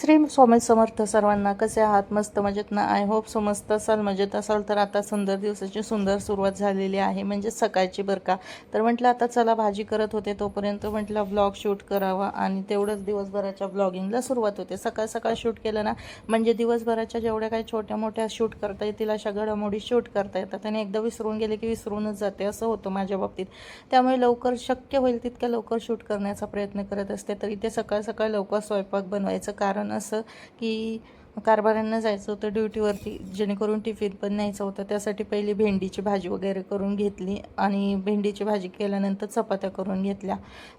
श्री स्वामी समर्थ सर्वांना कसे आहात? मस्त मजेत ना? आय होप सो मस्त असाल मजेत असाल. तर आता सुंदर दिवसाची सुंदर सुरुवात झालेली आहे. म्हणजे सकाळची बरं का? तर म्हटलं आता चला भाजी करत होते तोपर्यंत म्हटलं ब्लॉग शूट करावा. आणि तेवढंच दिवसभराच्या ब्लॉगिंगला सुरुवात होते. सकाळ सकाळ शूट केलं ना? म्हणजे दिवसभराच्या जेवढ्या काही छोट्या मोठ्या शूट करता येतील अशा घडामोडी शूट करता येतात. आणि एकदा विसरून गेले की विसरूनच जाते. असं होतं माझ्या बाबतीत. त्यामुळे लवकर शक्य होईल तितक्या लवकर शूट करण्याचा प्रयत्न करत असते. तर इथे सकाळ सकाळ लवकर स्वयंपाक बनवायचं. कारण असं की कारभारांना जायचं होतं ड्युटीवरती जेणेकरून टिफिन पण न्यायचं होतं. त्यासाठी पहिली भेंडीची भाजी वगैरे करून घेतली आणि भेंडीची भाजी केल्यानंतर चपात्या करून घेतल्या.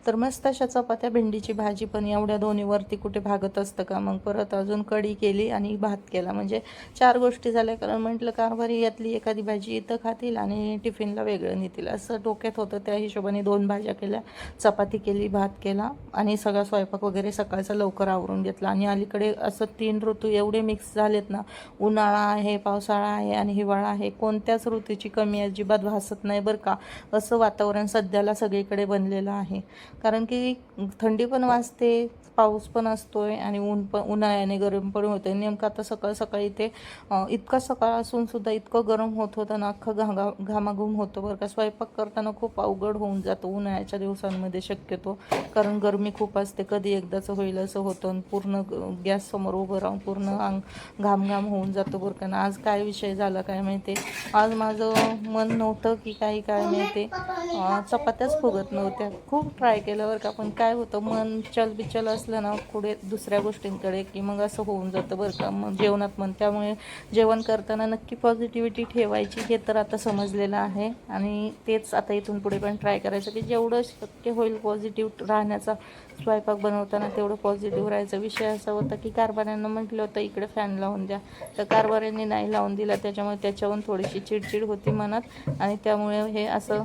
तर मस्त अशा चपात्या भेंडीची भाजी पण एवढ्या दोन्हीवरती कुठे भागत असतं का? मग परत अजून कढी केली आणि भात केला. म्हणजे चार गोष्टी झाल्या कारण म्हटलं कारभारी यातली एखादी भाजी इथं खातील आणि टिफिनला वेगळं नेतील. असं डोक्यात होतं त्या हिशोबाने दोन भाज्या केल्या चपाती केली भात केला आणि सगळा स्वयंपाक वगैरे सकाळचा लवकर आवरून घेतला. आणि अलीकडे असं तीन ऋतू एवढे मिक्स झालेत ना उन्हाळा आहे पावसाळा आहे आणि हिवाळा आहे कोणत्याच ऋतूची कमी अजिबात भासत नाही बरं का? असं वातावरण सध्याला सगळीकडे बनलेलं आहे. कारण की थंडी पण वाजते पाऊस पण असतोय आणि ऊन पण उन्हाळ्याने गरम पण होतं नेमकं आता सकाळ सकाळी ते इतका सकाळ असून सुद्धा इतकं गरम होत होतं ना अख्खं घागा घामाघूम होतं बरं का. स्वयंपाक करताना खूप अवघड होऊन जातो उन्हाळ्याच्या दिवसांमध्ये शक्यतो. कारण गरमी खूप असते कधी एकदाचं होईल असं होतं आणि पूर्ण गॅस समोर उभं राहून पूर्ण अंग घाम घाम होऊन जातं बरं आज काय विषय झाला काय माहिती? आज माझं मन नव्हतं की काही काय माहिती. चपात्याच फुगत नव्हत्या. खूप ट्राय केल्यावर का. पण काय होतं मन चलबिचल असलं ना पुढे दुसऱ्या गोष्टींकडे की मग असं होऊन जातं बरं का. मग जेवणात मन त्यामुळे जेवण करताना नक्की पॉझिटिव्हिटी ठेवायची हे तर आता समजलेलं आहे. आणि तेच आता इथून पुढे पण ट्राय करायचं की जेवढं शक्य होईल पॉझिटिव्ह राहण्याचा स्वयंपाक बनवताना तेवढं पॉझिटिव्ह राहायचा. विषय असा होता की कारभाऱ्यांना म्हटलं होतं इकडे फॅन लावून द्या. तर कारभाऱ्यांनी नाही लावून दिला त्याच्यामुळे त्याच्याहून थोडीशी चिडचिड होती मनात आणि त्यामुळे हे असं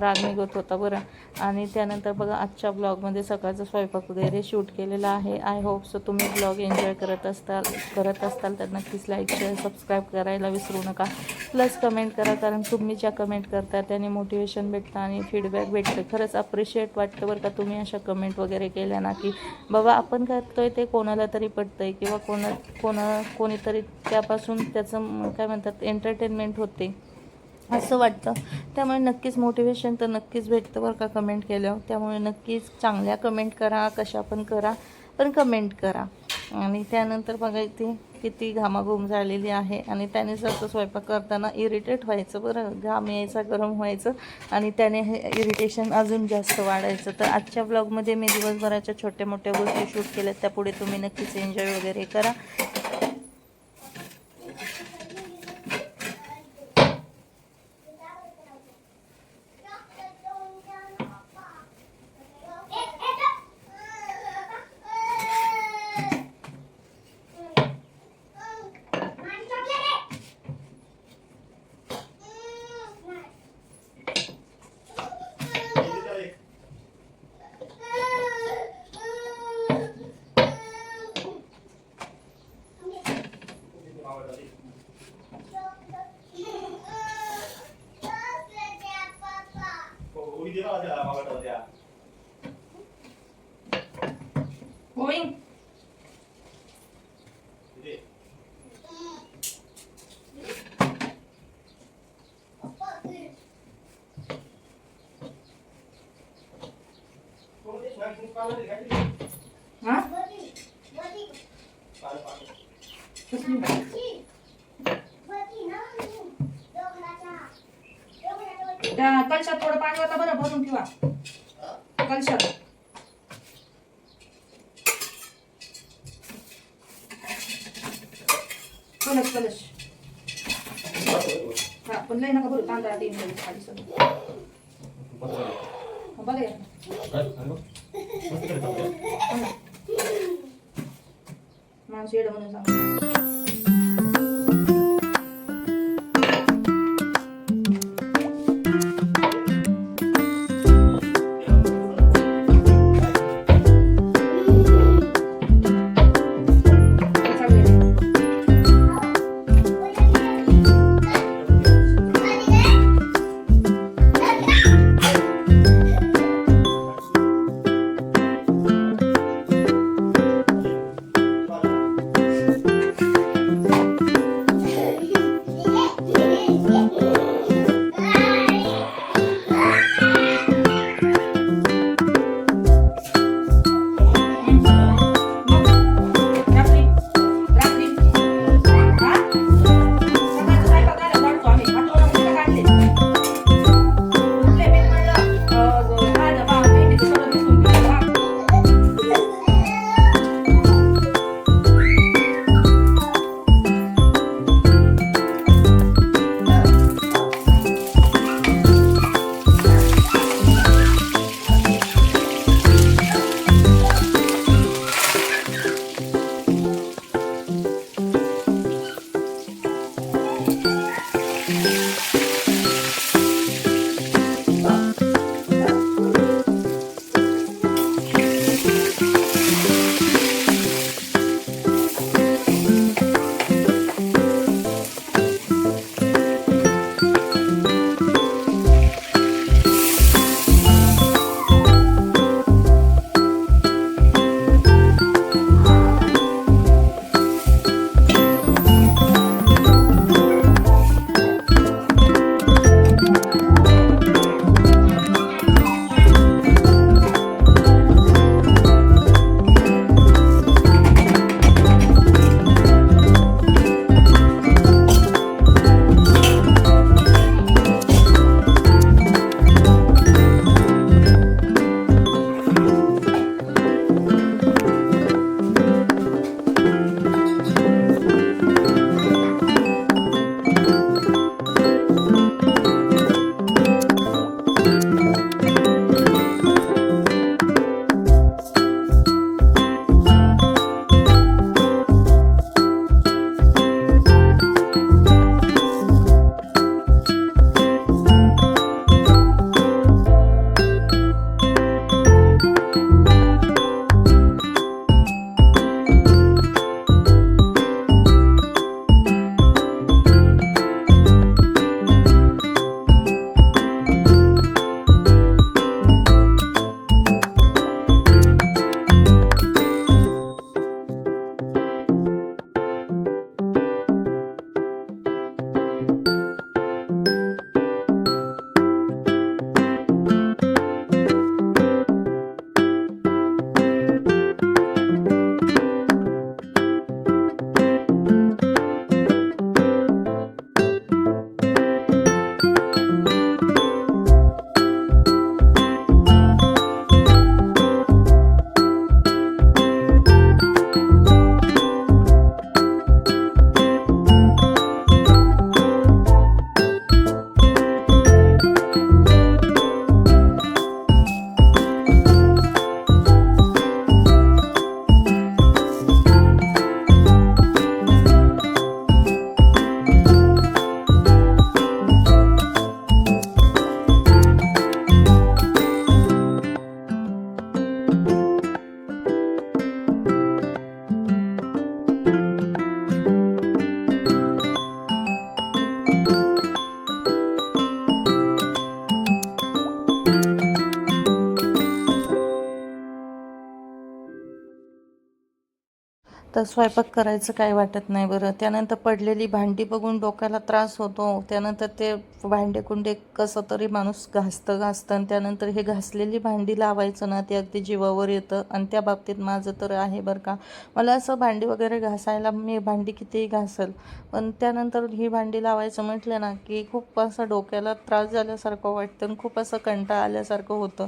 राग निघत होता बरं. आणि त्यानंतर बघा आजच्या ब्लॉगमध्ये सकाळचा स्वयंपाक वगैरे शूट केलेला आहे. आय होप सो तुम्ही ब्लॉग एन्जॉय करत असताल करत असताल तर नक्कीच लाईक शेअर सबस्क्राईब करायला विसरू नका. प्लस कमेंट करा कारण तुम्ही ज्या कमेंट करता त्याने मोटिवेशन भेटतं आणि फीडबॅक भेटतं. खरंच अप्रिशिएट वाटतं बरं का तुम्ही अशा कमेंट वगैरे केल्या ना की बाबा आपण करतोय ते कोणाला तरी पटतंय किंवा कोणा कोणा कोणीतरी त्यापासून त्याचं काय म्हणतात एंटरटेनमेंट होते असं वाटतं. त्यामुळे नक्कीच मोटिवेशन तर नक्कीच भेटतं बरं का कमेंट केल्यावर. त्यामुळे नक्कीच चांगल्या कमेंट करा कशा पण करा पण कमेंट करा. आणि त्यानंतर बघा इथे किती घामाघूम झालेली आहे. आणि त्याने जास्त स्वयंपाक करताना इरिटेट व्हायचं बरं. घाम यायचा गरम व्हायचं आणि त्याने हे इरिटेशन अजून जास्त वाढायचं. तर आजच्या ब्लॉगमध्ये मी दिवसभराच्या छोट्या मोठ्या गोष्टी शूट केल्या त्यापुढे तुम्ही नक्कीच एन्जॉय वगैरे करा. गोविंद हा कसली बाई? त्या कलशात थोडं पाणी होता बरं भरून ठेवा कलशात कलश कलश हा पण लय नका भरू तांदळा तीन दिवस खाली सगळं हा, बघा या. माणूस येडं म्हणून सांग तर स्वयंपाक करायचं काय वाटत नाही बरं. त्यानंतर पडलेली भांडी बघून डोक्याला त्रास होतो. त्यानंतर ते भांडे कुंडे कसं तरी माणूस घासतं घासतं आणि त्यानंतर हे घासलेली भांडी लावायचं ना ते अगदी जीवावर येतं आणि त्या बाबतीत माझं तर आहे बरं का. मला असं भांडी वगैरे घासायला मी भांडी कितीही घासल पण त्यानंतर ही भांडी लावायचं म्हटलं ना की खूप असं डोक्याला त्रास झाल्यासारखं वाटतं आणि खूप असं कंटाळा आल्यासारखं होतं.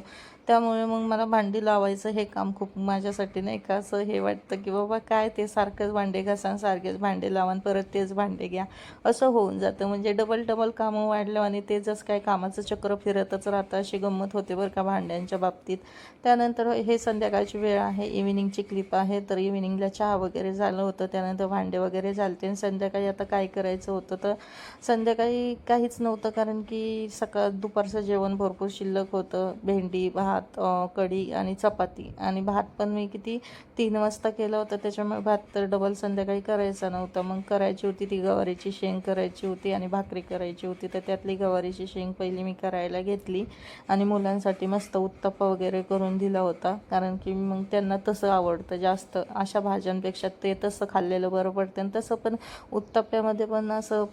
त्यामुळे मग मला भांडी लावायचं हे काम खूप माझ्यासाठी नाही का असं हे वाटतं की बाबा काय ते सारखंच भांडे घासा सारखेच भांडे लावा परत तेच भांडे घ्या. असं होऊन जातं. म्हणजे डबल डबल कामं वाढलं आणि ते जसं काय कामाचं चक्र फिरतच राहतं अशी गंमत होते बरं का भांड्यांच्या बाबतीत. त्यानंतर हे संध्याकाळची वेळ आहे. इव्हिनिंगची क्लिप आहे. तर इव्हिनिंगला चहा वगैरे झालं होतं. त्यानंतर भांडे वगैरे झालते आणि संध्याकाळी आता काय करायचं होतं तर संध्याकाळी काहीच नव्हतं कारण की सकाळ दुपारचं जेवण भरपूर शिल्लक होतं. भेंडी भात भात कढी आणि चपाती. आणि भात पण मी किती तीन वाजता केलं होतं. त्याच्यामुळे भात तर डबल संध्याकाळी करायचा नव्हता. मग करायची होती ती गवारीची शेंग करायची होती आणि भाकरी करायची होती. तर त्यातली गवारीची शेंग पहिली मी करायला घेतली. आणि मुलांसाठी मस्त उत्तप्पा वगैरे करून दिला होता. कारण की मग त्यांना तसं आवडतं जास्त. अशा भाज्यांपेक्षा ते तसं खाल्लेलं बरं पडतं. आणि तसं पण उत्तप्प्यामध्ये पण असं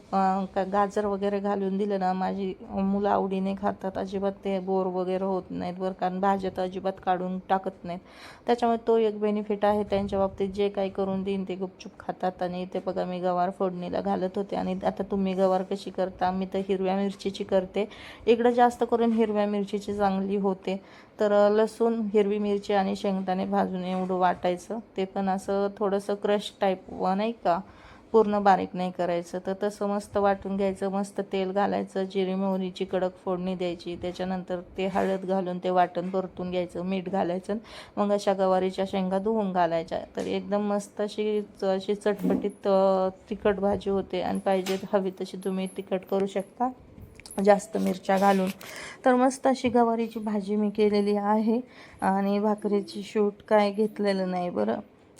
का गाजर वगैरे घालून दिलं ना माझी मुलं आवडीने खातात. अजिबात ते बोर वगैरे होत नाहीत बरं का. कारण भाज्या तर अजिबात काढून टाकत नाहीत. त्याच्यामुळे तो एक बेनिफिट आहे. त्यांच्या बाबतीत जे काही करून देईन ते गुपचूप खातात आणि ते बघा मी गवार फोडणीला घालत होते आणि आता तुम्ही गवार कशी करता? मी तर हिरव्या मिरचीची करते. इकडं जास्त करून हिरव्या मिरचीची चांगली होते. तर लसूण हिरवी मिरची आणि शेंगदाणे भाजून एवढं वाटायचं. ते पण असं थोडंसं क्रश टाईप नाही का? पूर्ण बारीक नाही करायचं. तर तसं मस्त वाटून घ्यायचं मस्त तेल घालायचं जिरी मोहरीची कडक फोडणी द्यायची. त्याच्यानंतर ते हळद घालून ते वाटण परतून घ्यायचं मीठ घालायचं मग अशा गवारीच्या शेंगा धुवून घालायच्या. तर एकदम मस्त अशी अशी चटपटीत तिखट भाजी होते आणि पाहिजे हवी तशी तुम्ही तिखट करू शकता. जास्त मिरच्या घालून. तर मस्त अशी गवारीची भाजी मी केलेली आहे आणि भाकरीची शूट काय घेतलेलं नाही बरं.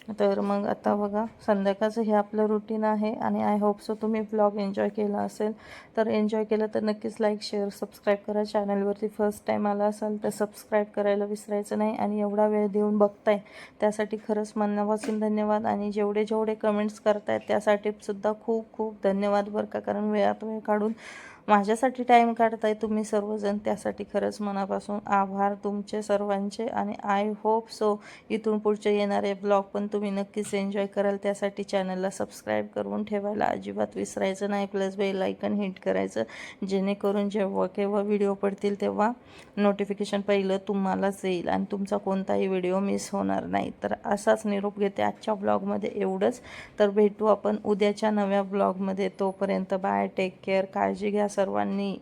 तर मग आता बघा संध्याकाळचं हे आपलं रुटीन आहे आणि आय होप सो तुम्ही ब्लॉग एन्जॉय केला असेल. तर एन्जॉय केलं तर नक्कीच लाईक शेअर सबस्क्राईब करा. चॅनलवरती फर्स्ट टाईम आला असाल तर सबस्क्राईब करायला विसरायचं नाही आणि एवढा वेळ देऊन बघताय. त्यासाठी खरंच मनापासून धन्यवाद आणि जेवढे जेवढे कमेंट्स करतायत त्यासाठी सुद्धा खूप खूप धन्यवाद बरं का. कारण वेळात वेळ काढून माझ्यासाठी टाईम काढताय तुम्ही सर्वजण. त्यासाठी खरंच मनापासून आभार तुमचे सर्वांचे आणि आय होप सो इथून पुढचे येणारे ब्लॉग पण तुम्ही नक्कीच एन्जॉय कराल. त्यासाठी चॅनलला सबस्क्राईब करून ठेवायला अजिबात विसरायचं नाही. प्लस बेल आयकन हिट करायचं. जेणेकरून जेव्हा केव्हा व्हिडिओ पडतील तेव्हा नोटिफिकेशन पहिलं तुम्हालाच येईल आणि तुमचा कोणताही व्हिडिओ मिस होणार नाही. तर असाच निरोप घेते आजच्या ब्लॉगमध्ये एवढंच. तर भेटू आपण उद्याच्या नव्या ब्लॉगमध्ये तोपर्यंत बाय टेक केअर काळजी घ्या सर्वांनी